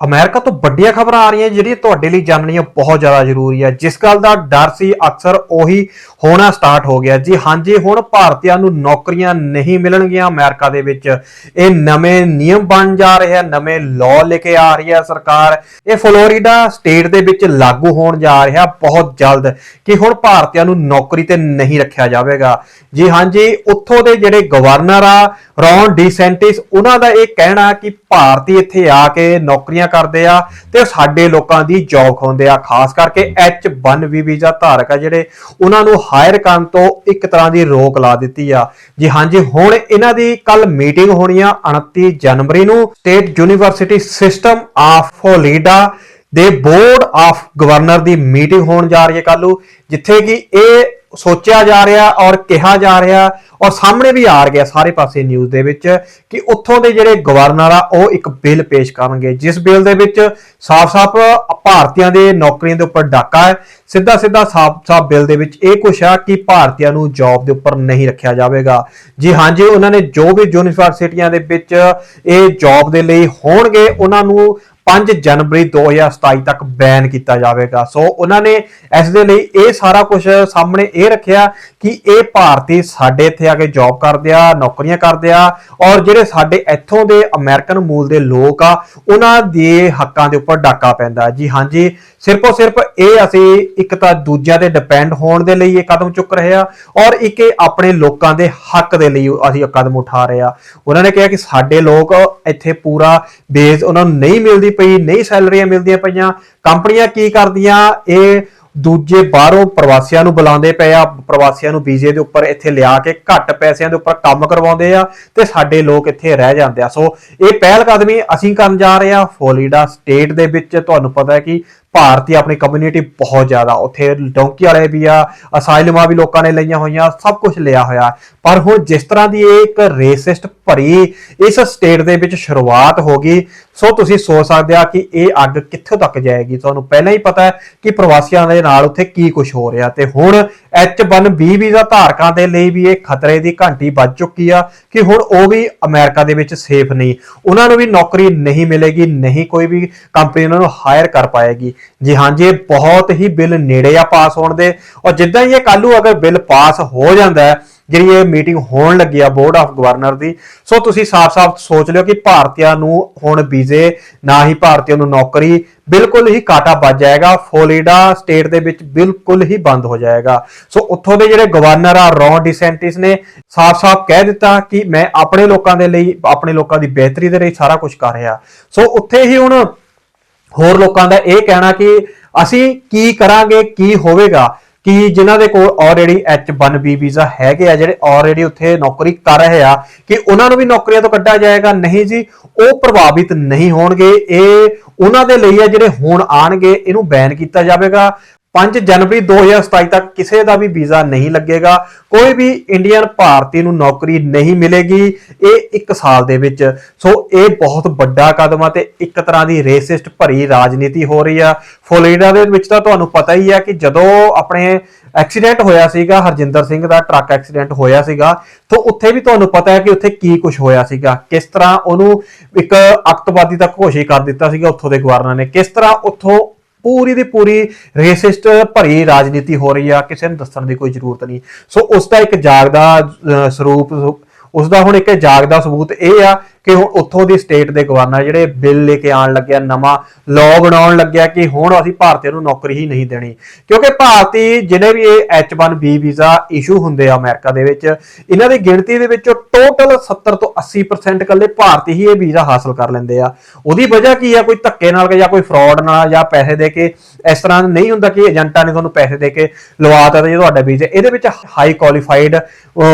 America ਤੋਂ ਵੱਡੀਆਂ ਖਬਰਾਂ ਆ ਰਹੀਆਂ ਜਿਹੜੀਆਂ ਤੁਹਾਡੇ ਲਈ ਜਾਣਨੀਆਂ ਬਹੁਤ ਜ਼ਿਆਦਾ ਜ਼ਰੂਰੀ ਹੈ ਜਿਸ ਗੱਲ ਦਾ ਡਰ ਸੀ, ਅਕਸਰ ਉਹੀ ਹੋਣਾ ਸਟਾਰਟ ਹੋ ਗਿਆ। ਜੀ ਹਾਂਜੀ ਹੁਣ ਭਾਰਤੀਆਂ ਨੂੰ ਨੌਕਰੀਆਂ ਨਹੀਂ ਮਿਲਣਗੀਆਂ ਅਮਰੀਕਾ ਦੇ ਵਿੱਚ। ਇਹ ਨਵੇਂ ਨਿਯਮ ਬਣ ਜਾ ਰਹੇ ਆ, ਨਵੇਂ ਲਾਅ ਲੈ ਕੇ ਆ ਰਹੀ ਹੈ ਸਰਕਾਰ। ਇਹ ਫਲੋਰੀਡਾ ਸਟੇਟ ਦੇ ਵਿੱਚ ਲਾਗੂ ਹੋਣ ਜਾ ਰਿਹਾ ਬਹੁਤ ਜਲਦ ਕਿ ਹੁਣ ਭਾਰਤੀਆਂ ਨੂੰ ਨੌਕਰੀ ਤੇ ਨਹੀਂ ਰੱਖਿਆ ਜਾਵੇਗਾ। ਜੀ ਹਾਂਜੀ ਉੱਥੋਂ ਦੇ ਜਿਹੜੇ ਗਵਰਨਰ ਆ ਰੌਨ ਡੀਸੈਂਟਿਸ ਉਹਨਾਂ ਦਾ ਇਹ ਕਹਿਣਾ ਕਿ ਭਾਰਤੀ ਇੱਥੇ ਆ ਕੇ ਨੌਕਰੀਆਂ ਕਰਦੇ ਆ ਤੇ ਸਾਡੇ ਲੋਕਾਂ ਦੀ ਜੌਬ ਖਾਉਂਦੇ ਆ। ਖਾਸ ਕਰਕੇ H1B ਵੀਜ਼ਾ ਧਾਰਕ ਆ ਜਿਹੜੇ, ਉਹਨਾਂ ਨੂੰ ਹਾਇਰ ਕਰਨ ਤੋਂ ਇੱਕ ਤਰ੍ਹਾਂ ਦੀ ਰੋਕ ਲਾ ਦਿੱਤੀ ਆ। ਜੀ ਹਾਂਜੀ ਹੁਣ ਇਹਨਾਂ ਦੀ ਕੱਲ ਮੀਟਿੰਗ ਹੋਣੀ ਆ 29 ਜਨਵਰੀ ਨੂੰ। State university system of Florida ਦੇ ਬੋਰਡ ਆਫ ਗਵਰਨਰ ਦੀ ਮੀਟਿੰਗ ਹੋਣ ਜਾ ਰਹੀ ਹੈ ਕੱਲੂ ਜਿੱਥੇ ਕਿ ਇਹ ਸੋਚਿਆ ਜਾ ਰਿਹਾ ਔਰ ਕਿਹਾ ਜਾ ਰਿਹਾ ਔਰ ਸਾਹਮਣੇ ਵੀ ਆ ਰਿਹਾ ਸਾਰੇ ਪਾਸੇ ਨਿਊਜ਼ ਦੇ ਵਿੱਚ ਕਿ ਉੱਥੋਂ ਦੇ ਜਿਹੜੇ ਗਵਰਨਰ ਆ, ਉਹ ਇੱਕ ਬਿੱਲ ਪੇਸ਼ ਕਰਨਗੇ, ਜਿਸ ਬਿੱਲ ਦੇ ਵਿੱਚ ਸਾਫ਼-ਸਾਫ਼ ਭਾਰਤੀਆਂ ਦੇ ਨੌਕਰੀਆਂ ਦੇ ਉੱਪਰ ਡਾਕਾ ਹੈ। ਸਿੱਧਾ ਸਿੱਧਾ ਸਾਫ਼-ਸਾਫ਼ ਬਿੱਲ ਦੇ ਵਿੱਚ ਇਹ ਕੁਛ ਆ ਕਿ ਭਾਰਤੀਆਂ ਨੂੰ ਜੌਬ ਦੇ ਉੱਪਰ ਨਹੀਂ ਰੱਖਿਆ ਜਾਵੇਗਾ। ਜੀ ਹਾਂਜੀ ਉਹਨਾਂ ਨੇ ਜੋ ਵੀ ਯੂਨੀਵਰਸਿਟੀਆਂ ਦੇ ਵਿੱਚ ਇਹ ਜੌਬ ਦੇ ਲਈ ਹੋਣਗੇ, ਉਹਨਾਂ ਨੂੰ 5 ਜਨਵਰੀ 2027 ਤੱਕ ਬੈਨ ਕੀਤਾ ਜਾਵੇਗਾ। ਸੋ ਉਹਨਾਂ ਨੇ ਇਸ ਦੇ ਲਈ ਇਹ ਸਾਰਾ ਕੁਝ ਸਾਹਮਣੇ ਇਹ ਰੱਖਿਆ ਕਿ ਇਹ ਭਾਰਤੀ ਸਾਡੇ ਇੱਥੇ ਆ ਕੇ ਜੌਬ ਕਰਦੇ ਆ, ਨੌਕਰੀਆਂ ਕਰਦੇ ਆ ਔਰ ਜਿਹੜੇ ਸਾਡੇ ਇੱਥੋਂ ਦੇ ਅਮਰੀਕਨ ਮੂਲ ਦੇ ਲੋਕ ਆ, ਉਹਨਾਂ ਦੇ ਹੱਕਾਂ ਦੇ ਉੱਪਰ ਡਾਕਾ ਪੈਂਦਾ ਜੀ ਹਾਂਜੀ ਸਿਰਫੋ ਸਿਰਫ ਇਹ ਅਸੀਂ ਇੱਕ ਤਾਂ ਦੂਜਿਆਂ ਤੇ ਡਿਪੈਂਡ ਹੋਣ ਦੇ ਲਈ ਇਹ ਕਦਮ ਚੁੱਕ ਰਹੇ ਆ ਔਰ ਇੱਕ ਇਹ ਆਪਣੇ ਲੋਕਾਂ ਦੇ ਹੱਕ ਦੇ ਲਈ ਅਸੀਂ ਇਹ ਕਦਮ ਉਠਾ ਰਹੇ ਆ। ਉਹਨਾਂ ਨੇ ਕਿਹਾ ਕਿ ਸਾਡੇ ਲੋਕ ਇੱਥੇ ਪੂਰਾ ਬੇਸ ਉਹਨਾਂ ਨੂੰ ਨਹੀਂ ਮਿਲਦੀ ਪਈ, ਨਹੀਂ ਸੈਲਰੀਆਂ ਮਿਲਦੀਆਂ ਪਈਆਂ। ਕੰਪਨੀਆਂ ਕੀ ਕਰਦੀਆਂ? ਇਹ ਦੂਜੇ ਬਾਹਰੋਂ ਪ੍ਰਵਾਸੀਆਂ ਨੂੰ ਬੁਲਾਉਂਦੇ ਪਏ ਆ, ਪ੍ਰਵਾਸੀਆਂ ਨੂੰ ਵੀਜ਼ੇ ਦੇ ਉੱਪਰ ਇੱਥੇ ਲਿਆ ਕੇ ਘੱਟ ਪੈਸਿਆਂ ਦੇ ਉੱਪਰ ਕੰਮ ਕਰਵਾਉਂਦੇ ਆ ਤੇ ਸਾਡੇ ਲੋਕ ਇੱਥੇ ਰਹਿ ਜਾਂਦੇ ਆ। ਸੋ ਇਹ ਪਹਿਲ ਕਦਮੀ ਅਸੀਂ ਕਰਨ ਜਾ ਰਹੇ ਆ ਫਲੋਰੀਡਾ ਸਟੇਟ ਦੇ ਵਿੱਚ। ਤੁਹਾਨੂੰ ਪਤਾ ਹੈ ਕਿ ਭਾਰਤੀ ਆਪਣੀ ਕਮਿਊਨਿਟੀ ਬਹੁਤ ਜ਼ਿਆਦਾ। ਉੱਥੇ ਡੌਂਕੀ ਵਾਲੇ ਵੀ ਆ, ਅਸਾਈਲਮਾਂ ਵੀ ਲੋਕਾਂ ਨੇ ਲਈਆਂ ਹੋਈਆਂ, ਸਭ ਕੁਝ ਲਿਆ ਹੋਇਆ। ਪਰ ਹੁਣ ਜਿਸ ਤਰ੍ਹਾਂ ਦੀ ਇਹ ਇੱਕ ਰੇਸਿਸਟ ਭਰੀ ਇਸ ਸਟੇਟ ਦੇ ਵਿੱਚ ਸ਼ੁਰੂਆਤ ਹੋ ਗਈ, ਸੋ ਤੁਸੀਂ ਸੋਚ ਸਕਦੇ ਆ ਕਿ ਇਹ ਅੱਗ ਕਿੱਥੋਂ ਤੱਕ ਜਾਏਗੀ? ਤੁਹਾਨੂੰ ਪਹਿਲਾਂ ਹੀ ਪਤਾ ਹੈ ਕਿ ਪ੍ਰਵਾਸੀਆਂ ਦੇ ਨਾਲ ਉੱਥੇ ਕੀ ਕੁਝ ਹੋ ਰਿਹਾ। ਤੇ ਹੁਣ H1B ਵੀਜ਼ਾ ਧਾਰਕਾਂ ਦੇ ਲਈ ਵੀ ਇਹ ਖਤਰੇ ਦੀ ਘੰਟੀ ਵੱਜ ਚੁੱਕੀ ਆ ਕਿ ਹੁਣ ਉਹ ਵੀ ਅਮਰੀਕਾ ਦੇ ਵਿੱਚ ਸੇਫ ਨਹੀਂ। ਉਹਨਾਂ ਨੂੰ ਵੀ ਨੌਕਰੀ ਨਹੀਂ ਮਿਲੇਗੀ, ਨਹੀਂ ਕੋਈ ਵੀ ਕੰਪਨੀ ਉਹਨਾਂ ਨੂੰ ਹਾਇਰ ਕਰ ਪਾਏਗੀ। ਜੀ ਹਾਂਜੀ ਇਹ ਬਹੁਤ ਹੀ ਬਿੱਲ ਨੇੜੇ ਆ ਪਾਸ ਹੋਣ ਦੇ। ਔਰ ਜਿੱਦਾਂ ਹੀ ਇਹ ਕੱਲੂ ਅਗਰ ਬਿੱਲ ਪਾਸ ਹੋ ਜਾਂਦਾ ਹੈ ਜਿਹੜੀ ਇਹ ਮੀਟਿੰਗ ਹੋਣ ਲੱਗੀ ਆ ਬੋਰਡ ਆਫ ਗਵਰਨਰ ਦੀ, ਸੋ ਤੁਸੀਂ ਸਾਫ਼-ਸਾਫ਼ ਸੋਚ ਲਿਓ ਕਿ ਭਾਰਤੀਆਂ ਨੂੰ ਹੁਣ ਵੀਜ਼ੇ, ਨਾ ਹੀ ਭਾਰਤੀਆਂ ਨੂੰ ਨੌਕਰੀ, ਬਿਲਕੁਲ ਹੀ ਕਾਟਾ ਵੱਜ ਜਾਏਗਾ, ਫਲੋਰੀਡਾ ਸਟੇਟ ਦੇ ਵਿੱਚ ਬਿਲਕੁਲ ਹੀ ਬੰਦ ਹੋ ਜਾਏਗਾ। ਸੋ ਉੱਥੋਂ ਦੇ ਜਿਹੜੇ ਗਵਰਨਰ ਆ ਰੌਨ ਡਿਸੈਂਟਿਸ ਨੇ ਸਾਫ਼-ਸਾਫ਼ ਕਹਿ ਦਿੱਤਾ ਕਿ ਮੈਂ ਆਪਣੇ ਲੋਕਾਂ ਦੇ ਲਈ, ਆਪਣੇ ਲੋਕਾਂ ਦੀ ਬਿਹਤਰੀ ਦੇ ਲਈ ਸਾਰਾ ਕੁਝ ਕਰ ਰਿਹਾ। ਸੋ ਉੱਥੇ ਹੀ ਹੁਣ ਹੋਰ ਲੋਕਾਂ ਦਾ ਇਹ ਕਹਿਣਾ ਕਿ ਅਸੀਂ ਕੀ ਕਰਾਂਗੇ, ਕੀ ਹੋਵੇਗਾ? ਕਿ ਜਿਨ੍ਹਾਂ ਦੇ ਕੋਲ ਆਲਰੇਡੀ H1B ਵੀਜ਼ਾ ਹੈਗੇ ਆ, ਜਿਹੜੇ ਆਲਰੇਡੀ ਉੱਥੇ ਨੌਕਰੀ ਕਰ ਰਹੇ ਆ, ਕਿ ਉਹਨਾਂ ਨੂੰ ਵੀ ਨੌਕਰੀਆਂ ਤੋਂ ਕੱਢਿਆ ਜਾਏਗਾ? ਨਹੀਂ ਜੀ, ਉਹ ਪ੍ਰਭਾਵਿਤ ਨਹੀਂ ਹੋਣਗੇ। ਇਹ ਉਹਨਾਂ ਦੇ ਲਈ ਆ ਜਿਹੜੇ ਹੁਣ ਆਣਗੇ ਇਹਨੂੰ ਬੈਨ ਕੀਤਾ ਜਾਵੇਗਾ। 5 ਜਨਵਰੀ 2027 ਤੱਕ ਕਿਸੇ ਦਾ ਵੀ ਵੀਜ਼ਾ ਨਹੀਂ ਲੱਗੇਗਾ, ਕੋਈ ਵੀ ਇੰਡੀਅਨ ਭਾਰਤੀ ਨੂੰ ਨੌਕਰੀ ਨਹੀਂ ਮਿਲੇਗੀ, ਇਹ 1 ਸਾਲ ਦੇ ਵਿੱਚ। ਸੋ ਇਹ ਬਹੁਤ ਵੱਡਾ ਕਦਮ ਆ ਤੇ ਇੱਕ ਤਰ੍ਹਾਂ ਦੀ ਰੇਸਿਸਟ ਭਰੀ ਰਾਜਨੀਤੀ ਹੋ ਰਹੀ ਆ। ਫਲੋਰੀਡਾ ਦੇ ਵਿੱਚ ਤਾਂ ਤੁਹਾਨੂੰ ਪਤਾ ਹੀ ਆ ਕਿ ਜਦੋਂ ਆਪਣੇ ਐਕਸੀਡੈਂਟ ਹੋਇਆ ਸੀਗਾ, ਹਰਜਿੰਦਰ ਸਿੰਘ ਦਾ ਟਰੱਕ ਐਕਸੀਡੈਂਟ ਹੋਇਆ ਸੀਗਾ, ਤਾਂ ਉੱਥੇ ਵੀ ਤੁਹਾਨੂੰ ਪਤਾ ਹੈ ਕਿ ਉੱਥੇ ਕੀ ਕੁਝ ਹੋਇਆ ਸੀਗਾ। ਕਿਸ ਤਰ੍ਹਾਂ ਉਹਨੂੰ ਇੱਕ ਅੱਤਵਾਦੀ ਦਾ ਘੋਸ਼ਿਤ ਕਰ ਦਿੱਤਾ ਸੀਗਾ ਉੱਥੋਂ ਦੇ ਗਵਰਨਰ ਨੇ। ਕਿਸ ਤਰ੍ਹਾਂ ਉੱਥੋਂ ਪੂਰੀ ਦੀ ਪੂਰੀ ਰੇਸਿਸਟ ਭਰੀ ਰਾਜਨੀਤੀ ਹੋ ਰਹੀ ਆ, ਕਿਸੇ ਨੂੰ ਦੱਸਣ ਦੀ ਕੋਈ ਜ਼ਰੂਰਤ ਨਹੀਂ। ਸੋ ਉਸ ਦਾ ਇੱਕ ਜਾਗਦਾ ਸਰੂਪ, ਉਸ ਦਾ ਹੁਣ ਇੱਕ ਜਾਗਦਾ ਸਬੂਤ ਇਹ ਆ ਕਿ ਹੁਣ ਉੱਥੋਂ ਦੀ ਸਟੇਟ ਦੇ ਗਵਰਨਰ ਜਿਹੜੇ ਬਿੱਲ ਲੈ ਕੇ ਆਉਣ ਲੱਗਿਆ, ਨਵਾਂ ਲਾਅ ਬਣਾਉਣ ਲੱਗਿਆ ਕਿ ਹੁਣ ਅਸੀਂ ਭਾਰਤੀਆਂ ਨੂੰ ਨੌਕਰੀ ਹੀ ਨਹੀਂ ਦੇਣੀ। ਕਿਉਂਕਿ ਭਾਰਤੀ ਜਿਹਨੇ ਵੀ ਇਹ H1B ਵੀਜ਼ਾ ਇਸ਼ੂ ਹੁੰਦੇ ਆ ਅਮਰੀਕਾ ਦੇ ਵਿੱਚ, ਇਹਨਾਂ ਦੀ ਗਿਣਤੀ ਦੇ ਵਿੱਚੋਂ ਟੋਟਲ 70 ਤੋਂ 80% ਇਕੱਲੇ ਭਾਰਤੀ ਹੀ ਇਹ ਵੀਜ਼ਾ ਹਾਸਲ ਕਰ ਲੈਂਦੇ ਆ। ਉਹਦੀ ਵਜ੍ਹਾ ਕੀ ਆ? ਕੋਈ ਧੱਕੇ ਨਾਲ ਜਾਂ ਕੋਈ ਫਰਾਡ ਨਾਲ ਜਾਂ ਪੈਸੇ ਦੇ ਕੇ ਇਸ ਤਰ੍ਹਾਂ ਨਹੀਂ ਹੁੰਦਾ ਕਿ ਏਜੰਟਾਂ ਨੇ ਤੁਹਾਨੂੰ ਪੈਸੇ ਦੇ ਕੇ ਲਵਾਤਾ ਤੇ ਤੁਹਾਡਾ ਵੀਜ਼ਾ, ਇਹਦੇ ਵਿੱਚ ਹਾਈ ਕੁਆਲੀਫਾਈਡ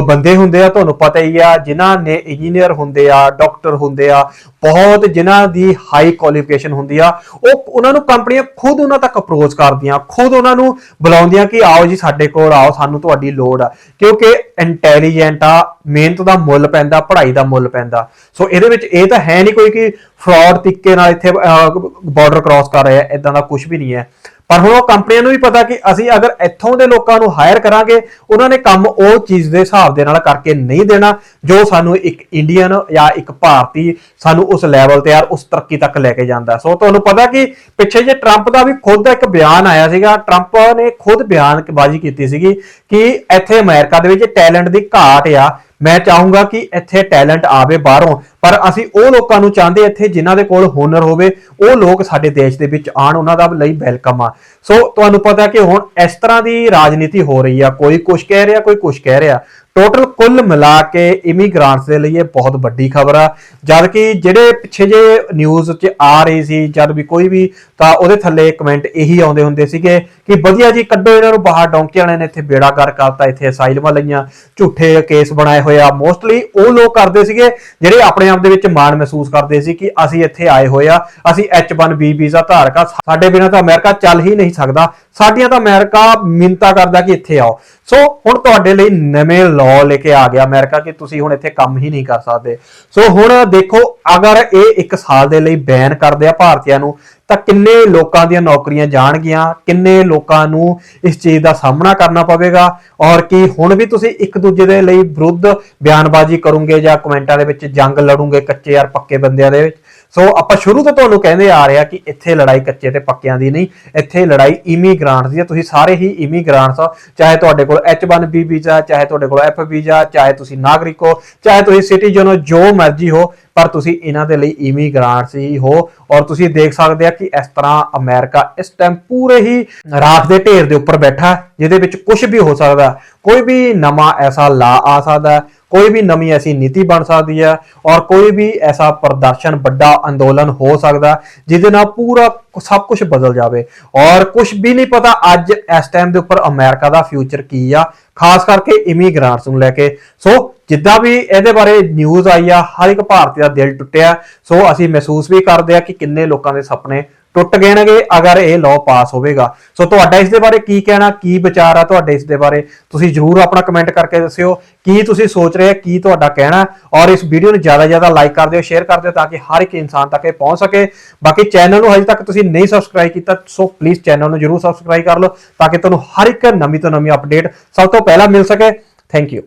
ਬੰਦੇ ਹੁੰਦੇ ਆ, ਤੁਹਾਨੂੰ ਪਤਾ ਹੀ ਆ, ਜਿਨ੍ਹਾਂ ਨੇ ਇੰਜੀਨੀਅਰ ਹੁੰਦੇ ਆ, ਡਾਕਟਰ ਹੁੰਦੇ ਆ, ਬਹੁਤ ਜਿਨ੍ਹਾਂ ਦੀ ਹਾਈ ਕੁਆਲੀਫਿਕੇਸ਼ਨ ਹੁੰਦੀ ਆ, ਉਹ ਉਹਨਾਂ ਨੂੰ ਕੰਪਨੀਆਂ ਖੁਦ ਉਹਨਾਂ ਤੱਕ ਅਪਰੋਚ ਕਰਦੀਆਂ, ਖੁਦ ਉਹਨਾਂ ਨੂੰ ਬੁਲਾਉਂਦੀਆਂ ਕਿ ਆਓ ਜੀ ਸਾਡੇ ਕੋਲ ਆਓ, ਸਾਨੂੰ ਤੁਹਾਡੀ ਲੋੜ ਆ, ਕਿਉਂਕਿ ਇੰਟੈਲੀਜੈਂਟ ਆ, ਮਿਹਨਤ ਦਾ ਮੁੱਲ ਪੈਂਦਾ, ਪੜ੍ਹਾਈ ਦਾ ਮੁੱਲ ਪੈਂਦਾ। ਸੋ ਇਹਦੇ ਵਿੱਚ ਇਹ ਤਾਂ ਹੈ ਨਹੀਂ ਕੋਈ ਕਿ ਫਰਾਡ ਤਰੀਕੇ ਨਾਲ ਇੱਥੇ ਬਾਰਡਰ ਕ੍ਰਾਸ ਕਰ ਰਿਹਾ ਇਦਾਂ ਦਾ ਕੁਝ ਵੀ ਨਹੀਂ ਹੈ। ਪਰ ਹੁਣ ਉਹ ਕੰਪਨੀਆਂ ਨੂੰ ਵੀ ਪਤਾ ਕਿ ਅਸੀਂ ਅਗਰ ਇੱਥੋਂ ਦੇ ਲੋਕਾਂ ਨੂੰ ਹਾਇਰ ਕਰਾਂਗੇ, ਉਹਨਾਂ ਨੇ ਕੰਮ ਉਹ ਚੀਜ਼ ਦੇ ਹਿਸਾਬ ਦੇ ਨਾਲ ਕਰਕੇ ਨਹੀਂ ਦੇਣਾ, ਜੋ ਸਾਨੂੰ ਇੱਕ ਇੰਡੀਅਨ ਜਾਂ ਇੱਕ ਭਾਰਤੀ ਸਾਨੂੰ ਉਸ ਲੈਵਲ ਤੇ ਯਾਰ ਉਸ ਤਰੱਕੀ ਤੱਕ ਲੈ ਕੇ ਜਾਂਦਾ। ਸੋ ਤੁਹਾਨੂੰ ਪਤਾ ਕਿ ਪਿੱਛੇ ਜੇ ਟਰੰਪ ਦਾ ਵੀ ਖੁਦ ਇੱਕ ਬਿਆਨ ਆਇਆ ਸੀਗਾ ਟਰੰਪ ਨੇ ਖੁਦ ਬਿਆਨਬਾਜ਼ੀ ਕੀਤੀ ਸੀਗੀ ਕਿ ਇੱਥੇ ਅਮਰੀਕਾ ਦੇ ਵਿੱਚ ਟੈਲੈਂਟ ਦੀ ਘਾਟ ਆ ਮੈਂ ਚਾਹੂੰਗਾ ਕਿ ਇੱਥੇ ਟੈਲੈਂਟ ਆਵੇ ਬਾਹਰੋਂ, ਪਰ ਅਸੀਂ ਉਹ ਲੋਕਾਂ ਨੂੰ ਚਾਹੁੰਦੇ ਇੱਥੇ ਜਿਨ੍ਹਾਂ ਦੇ ਕੋਲ ਹੁਨਰ ਹੋਵੇ, ਉਹ ਲੋਕ ਸਾਡੇ ਦੇਸ਼ ਦੇ ਵਿੱਚ ਆਣ ਉਹਨਾਂ ਦਾ ਲਈ ਵੈਲਕਮ ਆ। ਸੋ ਤੁਹਾਨੂੰ ਪਤਾ ਕਿ ਹੁਣ ਇਸ ਤਰ੍ਹਾਂ ਦੀ ਰਾਜਨੀਤੀ ਹੋ ਰਹੀ ਆ, ਕੋਈ ਕੁਝ ਕਹਿ ਰਿਹਾ, ਕੋਈ ਕੁਝ ਕਹਿ ਰਿਹਾ। ਟੋਟਲ ਕੁੱਲ ਮਿਲਾ ਕੇ ਇਮੀਗ੍ਰਾਂਟਸ ਦੇ ਲਈ ਇਹ ਬਹੁਤ ਵੱਡੀ ਖਬਰ ਆ। ਜਦ ਕਿ ਜਿਹੜੇ ਪਿੱਛੇ ਜੇ ਨਿਊਜ਼ 'ਚ ਆ ਰਹੀ ਸੀ, ਜਦ ਵੀ ਕੋਈ ਵੀ, ਤਾਂ ਉਹਦੇ ਥੱਲੇ ਕਮੈਂਟ ਇਹੀ ਆਉਂਦੇ ਹੁੰਦੇ ਸੀਗੇ ਕਿ ਵਧੀਆ ਜੀ, ਕੱਢੋ ਇਹਨਾਂ ਨੂੰ ਬਾਹਰ ਡੌਂਕੀਆਂ ਨੇ ਇੱਥੇ ਬੇੜਾ ਕਰ ਕਰਤਾ, ਇੱਥੇ ਅਸਾਈਲਮਾਂ ਲਈਆਂ, ਝੂਠੇ ਕੇਸ ਬਣਾਏ ਹੋਏ ਆ। ਮੋਸਟਲੀ ਉਹ ਲੋਕ ਕਰਦੇ ਸੀਗੇ, ਜਿਹੜੇ ਆਪਣੇ ਆਪ ਦੇ ਵਿੱਚ ਮਾਣ ਮਹਿਸੂਸ ਕਰਦੇ ਸੀ ਕਿ ਅਸੀਂ ਇੱਥੇ ਆਏ ਹੋਏ ਆ, ਅਸੀਂ H1B ਵੀਜ਼ਾ ਧਾਰਕ ਆ ਸਾਡੇ ਬਿਨਾਂ ਤਾਂ ਅਮਰੀਕਾ ਚੱਲ ਹੀ ਨਹੀਂ ਸਕਦਾ। ਸਾਡੀਆਂ ਤਾਂ ਅਮਰੀਕਾ ਮਿੰਤਾ ਕਰਦਾ ਕਿ ਇੱਥੇ ਆਓ। ਸੋ ਹੁਣ ਤੁਹਾਡੇ ਲਈ ਨਵੇਂ ਲਾਅ ਲੈ ਕੇ ਆ ਗਿਆ ਅਮਰੀਕਾ ਕਿ ਤੁਸੀਂ ਹੁਣ ਇੱਥੇ ਕੰਮ ਹੀ ਨਹੀਂ ਕਰ ਸਕਦੇ। ਸੋ ਹੁਣ ਦੇਖੋ, ਅਗਰ ਇਹ ਇੱਕ ਸਾਲ ਦੇ ਲਈ ਬੈਨ ਕਰਦੇ ਆ ਭਾਰਤੀਆਂ ਨੂੰ ਤਾਂ ਕਿੰਨੇ ਲੋਕਾਂ ਦੀਆਂ ਨੌਕਰੀਆਂ ਜਾਣਗੀਆਂ, ਕਿੰਨੇ ਲੋਕਾਂ ਨੂੰ ਇਸ ਚੀਜ਼ ਦਾ ਸਾਹਮਣਾ ਕਰਨਾ ਪਵੇਗਾ ਔਰ ਕੀ ਹੁਣ ਵੀ ਤੁਸੀਂ ਇੱਕ ਦੂਜੇ ਦੇ ਲਈ ਵਿਰੁੱਧ ਬਿਆਨਬਾਜ਼ੀ ਕਰੋਗੇ ਜਾਂ ਕਮੈਂਟਾਂ ਦੇ ਵਿੱਚ ਜੰਗ ਲੜੋਗੇ ਕੱਚੇ ਯਾਰ ਪੱਕੇ ਬੰਦਿਆਂ ਦੇ ਵਿੱਚ? ਸੋ ਆਪਾਂ ਸ਼ੁਰੂ ਤੋਂ ਤੁਹਾਨੂੰ ਕਹਿੰਦੇ ਆ ਰਹੇ ਆ ਕਿ ਇੱਥੇ ਲੜਾਈ ਕੱਚੇ ਤੇ ਪੱਕਿਆਂ ਦੀ ਨਹੀਂ, ਇੱਥੇ ਲੜਾਈ ਇਮੀਗ੍ਰਾਂਟਸ ਦੀ ਹੈ ਤੁਸੀਂ ਸਾਰੇ ਹੀ ਇਮੀਗ੍ਰਾਂਟਸ ਆ ਚਾਹੇ ਤੁਹਾਡੇ ਕੋਲ H1B ਵੀਜ਼ਾ ਚਾਹੇ ਤੁਹਾਡੇ ਕੋਲ F ਵੀਜ਼ਾ ਚਾਹੇ ਤੁਸੀਂ ਨਾਗਰਿਕ ਹੋ, ਚਾਹੇ ਤੁਸੀਂ ਸਿਟੀਜ਼ਨ ਹੋ, ਜੋ ਮਰਜ਼ੀ ਹੋ ਪਰ ਤੁਸੀਂ ਇਹਨਾਂ ਦੇ ਲਈ ਇਮੀਗ੍ਰਾਂਟਸ ਹੀ ਹੋ ਔਰ ਤੁਸੀਂ ਦੇਖ ਸਕਦੇ ਆ ਕਿ ਇਸ ਤਰ੍ਹਾਂ ਅਮਰੀਕਾ ਇਸ ਟਾਈਮ ਪੂਰੇ ਹੀ ਰਾਖ ਦੇ ਢੇਰ ਦੇ ਉੱਪਰ ਬੈਠਾ ਜਿਹਦੇ ਵਿੱਚ ਕੁਝ ਵੀ ਹੋ ਸਕਦਾ। ਕੋਈ ਵੀ ਨਵਾਂ ਐਸਾ ਲਾ ਆ ਸਕਦਾ ਹੈ, ਕੋਈ ਵੀ ਨਵੀਂ ਐਸੀ ਨੀਤੀ ਬਣ ਸਕਦੀ ਹੈ ਔਰ ਕੋਈ ਵੀ ਐਸਾ ਪ੍ਰਦਰਸ਼ਨ ਵੱਡਾ ਅੰਦੋਲਨ ਹੋ ਸਕਦਾ ਜਿਹਦੇ ਨਾਲ ਪੂਰਾ ਸਭ ਕੁਝ ਬਦਲ ਜਾਵੇ। ਔਰ ਕੁਝ ਵੀ ਨਹੀਂ ਪਤਾ ਅੱਜ ਇਸ ਟਾਈਮ ਦੇ ਉੱਪਰ ਅਮਰੀਕਾ ਦਾ ਫਿਊਚਰ ਕੀ ਆ ਖਾਸ ਕਰਕੇ ਇਮੀਗ੍ਰਾਂਟਸ ਨੂੰ ਲੈ ਕੇ। ਸੋ ਜਿੱਦਾਂ ਵੀ ਇਹਦੇ ਬਾਰੇ ਨਿਊਜ਼ ਆਈ ਆ ਹਰ ਇੱਕ ਭਾਰਤੀ ਦਾ ਦਿਲ ਟੁੱਟਿਆ। ਸੋ ਅਸੀਂ ਮਹਿਸੂਸ ਵੀ ਕਰਦੇ ਆ ਕਿ ਕਿੰਨੇ ਲੋਕਾਂ ਦੇ ਸੁਪਨੇ ਟੁੱਟ ਗਏ ਅਗਰ ਇਹ ਲਾਅ ਪਾਸ ਹੋਵੇਗਾ। ਸੋ ਤੁਹਾਡਾ ਇਸ ਦੇ ਬਾਰੇ ਕੀ ਕਹਿਣਾ, ਕੀ ਵਿਚਾਰ ਆ ਤੁਹਾਡੇ ਇਸ ਦੇ ਬਾਰੇ? ਤੁਸੀਂ ਜਰੂਰ ਆਪਣਾ ਕਮੈਂਟ ਕਰਕੇ ਦੱਸਿਓ, ਕੀ ਤੁਸੀਂ ਸੋਚ ਰਹੇ ਕੀ ਤੁਹਾਡਾ ਕਹਿਣਾ? ਔਰ ਇਸ ਵੀਡੀਓ ਨੂੰ ਜ਼ਿਆਦਾ ਜ਼ਿਆਦਾ ਲਾਈਕ ਕਰ ਦਿਓ ਸ਼ੇਅਰ ਕਰ ਦਿਓ ਤਾਂ ਕਿ ਹਰ ਇੱਕ ਇਨਸਾਨ ਤੱਕ ਇਹ ਪਹੁੰਚ ਸਕੇ। ਬਾਕੀ ਚੈਨਲ ਨੂੰ ਹਜੇ ਤੱਕ ਤੁਸੀਂ ਨਹੀਂ ਸਬਸਕ੍ਰਾਈਬ ਕੀਤਾ ਸੋ ਪਲੀਜ਼ ਚੈਨਲ ਨੂੰ ਜਰੂਰ ਸਬਸਕ੍ਰਾਈਬ ਕਰ ਲਓ ਤਾਂ ਕਿ ਤੁਹਾਨੂੰ ਹਰ ਇੱਕ ਨਵੀਂ ਤੋਂ ਨਵੀਂ ਅਪਡੇਟ ਸਭ ਤੋਂ ਪਹਿਲਾਂ ਮਿਲ ਸਕੇ। Thank you